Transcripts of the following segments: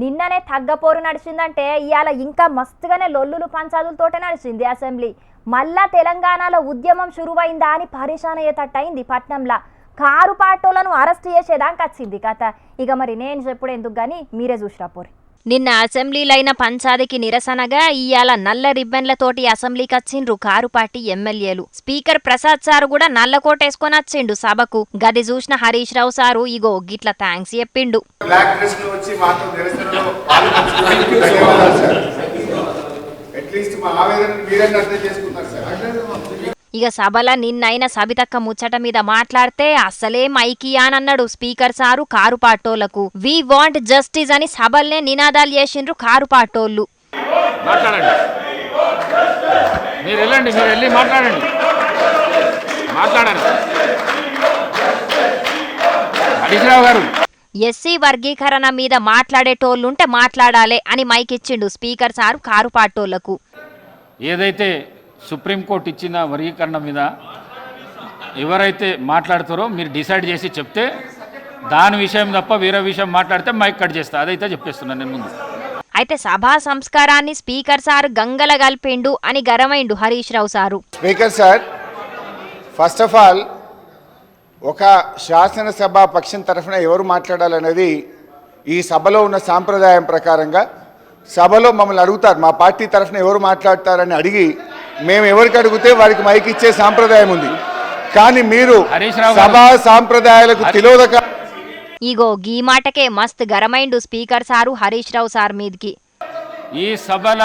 నిన్ననే తగ్గపోరు నడిచిందంటే ఇవాళ ఇంకా మస్తుగానే లొల్లులు పంచాదులతోటే నడిచింది అసెంబ్లీ. మళ్ళా తెలంగాణలో ఉద్యమం షురువైందా అని పరిశాన అయ్యేటట్టయింది పట్నంలో. కారు పాటోలను అరెస్ట్ చేసేదానికి వచ్చింది కథ. ఇక మరి నేను చెప్పుడు ఎందుకు కానీ మీరే చూసిరా నిన్న అసెంబ్లీలైన పంచాదికి నిరసనగా ఇయాల నల్ల రిబ్బన్లతోటి అసెంబ్లీకి వచ్చిండ్రు కారు పార్టీ ఎమ్మెల్యేలు. స్పీకర్ ప్రసాద్ సారు కూడా నల్ల కోటేసుకొని వచ్చిండు సభకు. గది చూసిన హరీష్ రావు సారు ఇగో గిట్ల థ్యాంక్స్ చెప్పిండు. అట్లీస్ట్ మా ఆవేదన మీరే అర్థం చేసుకున్నారు సార్. ఇక సభల నిన్నైన సబితక్క ముచ్చట మీద మాట్లాడితే అసలే మైకి అన్నాడు స్పీకర్ సారు కారు పాటోళ్ళకు. వి వాంట్ జస్టిస్ అని సభల్నే నినాదాలు చేసిండ్రు కారు పాటోళ్ళు. మాట్లాడండి. మీరు వెళ్ళండి మీరు వెళ్ళి మాట్లాడండి. మాట్లాడండి. హరీష్ రావు గారు. ఎస్సీ వర్గీకరణ మీద మాట్లాడేటోళ్ళుంటే మాట్లాడాలి అని మైక్ ఇచ్చిండు స్పీకర్ సారు కారు పాటోళ్ళకు. ఏదైతే సుప్రీంకోర్టు ఇచ్చిన వర్గీకరణ మీద ఎవరైతే మాట్లాడతారో మీరు డిసైడ్ చేసి చెప్తే దాని విషయం తప్ప వేరే విషయం మాట్లాడితే మైక్ కట్ చేస్తా. అదైతే చెప్పేస్తున్నాను నేను ముందు. అయితే సభా సంస్కారాన్ని స్పీకర్ సారు గంగల గల్పిండు అని గరమైండు Harish Rao sir. Speaker sir first of all ఒక శాసనసభ పక్షం తరఫున ఎవరు మాట్లాడాలనేది ఈ సభలో ఉన్న సాంప్రదాయం ప్రకారంగా సభలో మమ్మల్ని అడుగుతారు. మా పార్టీ తరఫున ఎవరు మాట్లాడతారని అడిగి మేము ఎవరికి అడిగితే వారికి మైక్ ఇచ్చే సాంప్రదాయం ఉంది. కానీ మీరు హరీష్ రావు గారు. సభా సాంప్రదాయాలకు తిలోదక ఇగో గీ మాటకే మస్త్ గరమైండు speaker sir Harish Rao sir మీదికి. ఈ సభల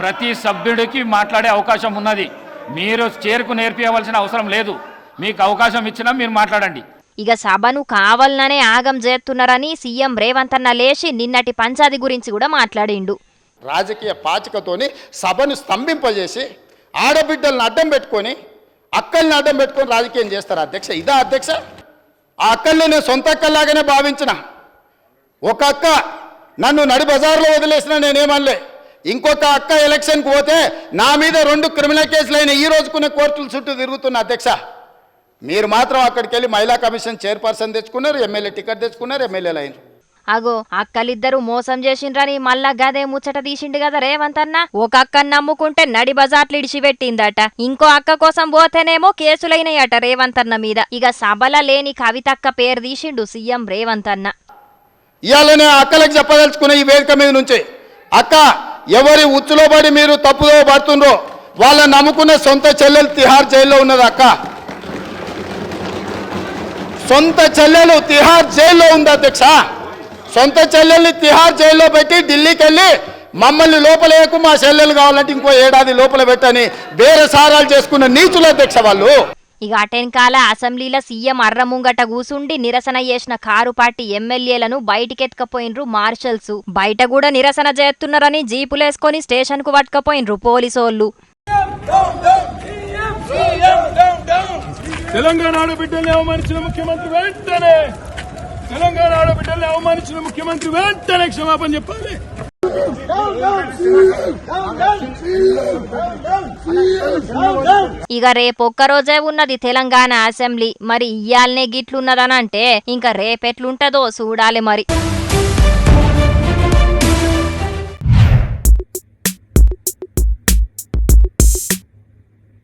ప్రతి సభ్యుడికి మాట్లాడే అవకాశం ఉన్నది. మీరు చేరుకు నేర్పించవలసిన అవసరం లేదు. మీకు అవకాశం ఇచ్చినా మీరు మాట్లాడండి. ఇక సభను కావాలనే ఆగం చేస్తున్నారని సీఎం రేవంత్ అన్న లేచి నిన్నటి పంచాది గురించి కూడా మాట్లాడిండు. రాజకీయ పాచికతోని సభను స్తంభింపజేసి ఆడబిడ్డలను అడ్డం పెట్టుకొని అక్కల్ని అడ్డం పెట్టుకొని రాజకీయం చేస్తారు అధ్యక్ష. ఇదా అధ్యక్ష? ఆ అక్కల్ని నేను సొంత అక్కల్లాగానే భావించిన. ఒక అక్క నన్ను నడి బజార్లో వదిలేసిన నేనేమనలే. ఇంకొక అక్క ఎలక్షన్కి పోతే నా మీద రెండు క్రిమినల్ కేసులైన ఈ రోజుకునే కోర్టుల చుట్టూ తిరుగుతున్న అధ్యక్ష. మీరు మాత్రం అక్కడికి వెళ్ళి మహిళా కమిషన్ చైర్పర్సన్ తెచ్చుకున్నారు ఎమ్మెల్యే టికెట్ తెచ్చుకున్నారు ఎమ్మెల్యేలు అయినారు అగో అక్కలిద్దరూ మోసం చేసిండ్రని మళ్ళా గదే ముచ్చట తీసిండు కదా రేవంతన్న? ఒక అక్కని నమ్ముకుంటే నడి బజార్లు ఇడిచిపెట్టిందట. ఇంకో అక్క కోసం పోతేనేమో కేసులైనయట రేవంతన్న అన్న మీద. ఇక సభల లేని కవితక్క పేరు తీసిండు సీఎం రేవంతన్న. అన్న అక్కలకు చెప్పదలుచుకున్న ఈ వేదిక మీద నుంచి అక్క ఎవరి ఉచ్చులో పడి మీరు తప్పుదో పడుతుండ్రో వాళ్ళని నమ్ముకున్న సొంత చెల్లెలు తిహార్ జైల్లో ఉన్నది అక్క. సొంత చెల్లెలు తిహార్ జైల్లో ఉంది అధ్యక్ష. సొంత చెల్లెల్ని తిహార్ జైల్లో పెట్టి ఢిల్లీకి వెళ్ళి మమ్మల్ని లోపలేకు మా చెల్లెలు కావాలంటే ఇంకో ఏడాది లోపల పెట్టని వేరే సారాలు చేసుకున్న నీచులు అధ్యక్ష వాళ్ళు. ఇక అటెన్కాల అసెంబ్లీలో సీఎం అర్రముంగట కూసుండి నిరసన చేసిన కారు పార్టీ ఎమ్మెల్యేలను బయటికెత్తుకపోయినరు మార్షల్స్. బయట కూడా నిరసన చేస్తున్నారని జీపులేసుకొని స్టేషన్కు పట్టుకపోయినరు పోలీసోళ్ళు. తెలంగాణ ఆడబిడ్డల్ని అవమానించిన ముఖ్యమంత్రి వెంటనే తెలంగాణ ఆడబిడ్డల్ని అవమానించిన ముఖ్యమంత్రి వెంటనే క్షమాపణ చెప్పాలి. ఇక రేపు ఒక్కరోజే ఉన్నది తెలంగాణ అసెంబ్లీ. మరి ఇయ్యాలనే గిట్లున్నదనంటే ఇంకా రేపెట్లుంటదో చూడాలి మరి.